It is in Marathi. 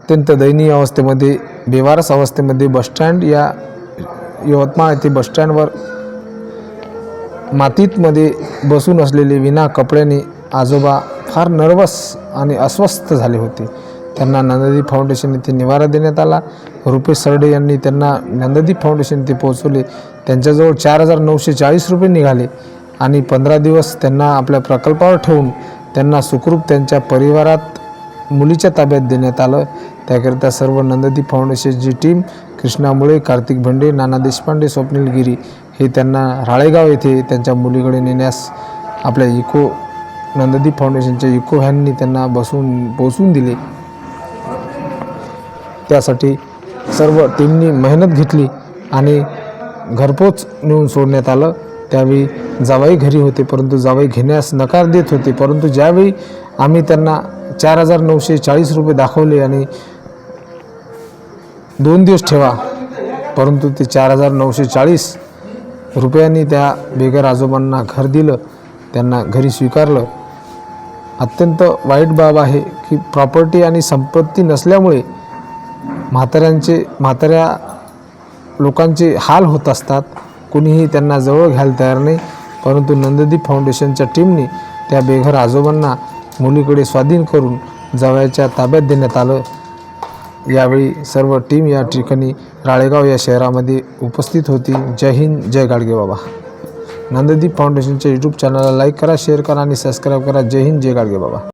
अत्यंत दयनीय अवस्थेमध्ये बेवारस अवस्थेमध्ये बसस्टँड या यवतमाळ येथे बसस्टँडवर मातीतमध्ये बसून असलेले विना कपड्याने आजोबा फार नर्वस आणि अस्वस्थ झाले होते. त्यांना नंददीप फाउंडेशन येथे निवारा देण्यात आला. रुपेश सरडे यांनी त्यांना नंददीप फाउंडेशन येथे पोहोचवले. त्यांच्याजवळ चार हजार नऊशे चाळीस रुपये निघाले आणि पंधरा दिवस त्यांना आपल्या प्रकल्पावर ठेवून त्यांना सुखरूप त्यांच्या परिवारात मुलीच्या ताब्यात देण्यात आलं. त्याकरिता सर्व नंददी फाउंडेशनची टीम कृष्णा मुळे कार्तिक भंडे नाना देशपांडे स्वप्नील गिरी हे त्यांना राळेगाव येथे त्यांच्या मुलीकडे नेण्यास आपल्या इको नंददीप फाउंडेशनच्या इको व्हॅननी त्यांना बसून पोचवून दिले. त्यासाठी सर्व टीमनी मेहनत घेतली आणि घरपोच नेऊन सोडण्यात आलं. त्यावेळी जावाई घरी होते परंतु जावाई घेण्यास नकार देत होते परंतु ज्यावेळी आम्ही त्यांना चार हजार नऊशे चाळीस रुपये दाखवले आणि दोन दिवस ठेवा. परंतु ते चार हजार नऊशे चाळीस रुपयांनी त्या बेघर आजोबांना घर दिलं त्यांना घरी स्वीकारलं. अत्यंत वाईट बाब आहे की प्रॉपर्टी आणि संपत्ती नसल्यामुळे म्हाताऱ्यांचे म्हाताऱ्या लोकांचे हाल होत असतात. कुणीही त्यांना जवळ घ्यायला तयार नाही. परंतु नंददीप फाउंडेशनच्या टीमने त्या बेघर आजोबांना मुलीकडे स्वाधीन करून जवळच्या ताब्यात देण्यात आलं. यावेळी सर्व टीम या ठिकाणी राळेगाव या शहरामध्ये उपस्थित होती. जय हिंद जय गाडगे बाबा. नंददीप फाउंडेशनच्या यूट्यूब चॅनलला लाईक करा शेअर करा आणि सबस्क्राईब करा. जय हिंद जय गाडगे बाबा.